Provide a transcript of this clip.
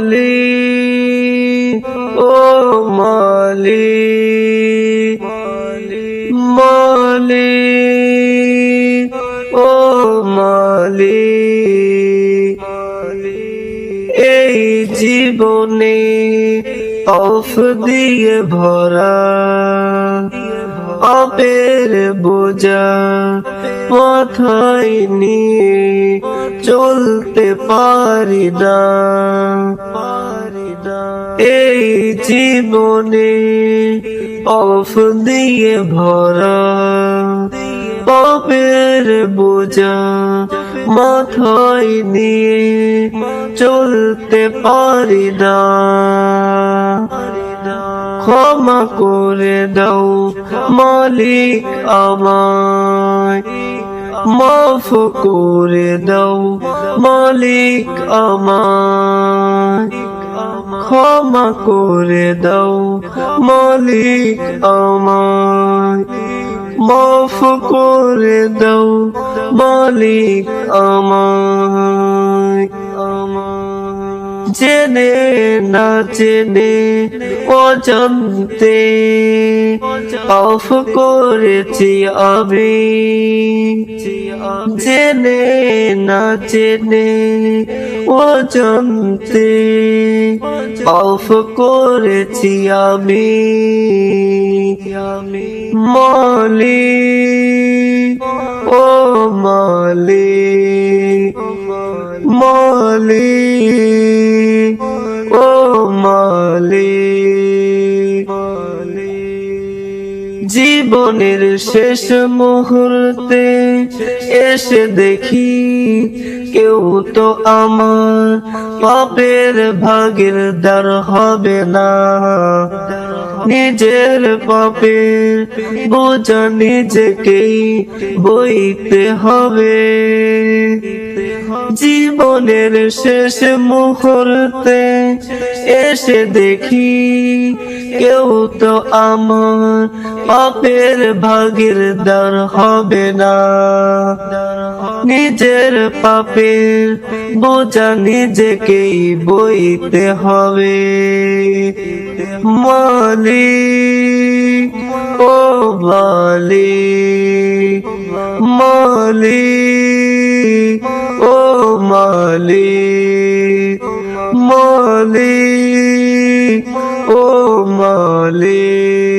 মালি, ও মালি মালি, ও মালি। এই জীবনে অফ দিয়ে ভরা, অপের বোঝা মাথায় নিয়ে চলতে পারি না। এই জীবনে অফ দিয়ে ভরা পাপের বোঝা মাথায় নিয়ে চলতে পারি না। ক্ষমা করে দাও মালিক আমায়। মাফ করে দাও, মালিক আমায় ক্ষমা করে দাও, মালিক আমায় মাফ করে দাও, মালিক আমায় জেনে, না জেনে অজান্তে অফ করেছি আমি। জেনে, না জেনে অজান্তে অফ করেছি আমি। মালি ও মালি মালি ও মালি জীবনের শেষ মুহূর্তে এসে দেখি কেউ তো আমার পাপের ভাগের দ্বার হবে না। নিজের পাপের বোঝা নিজেকেই বইতে হবে। জীবনের শেষ মুহূর্তে এসে দেখি কেউ তো আমার পাপের ভাগের দ্বার হবে না। নিজের পাপের বোঝা নিজেকেই বইতে হবে। মালি ও বালি মালি মালি মালি ও মালি।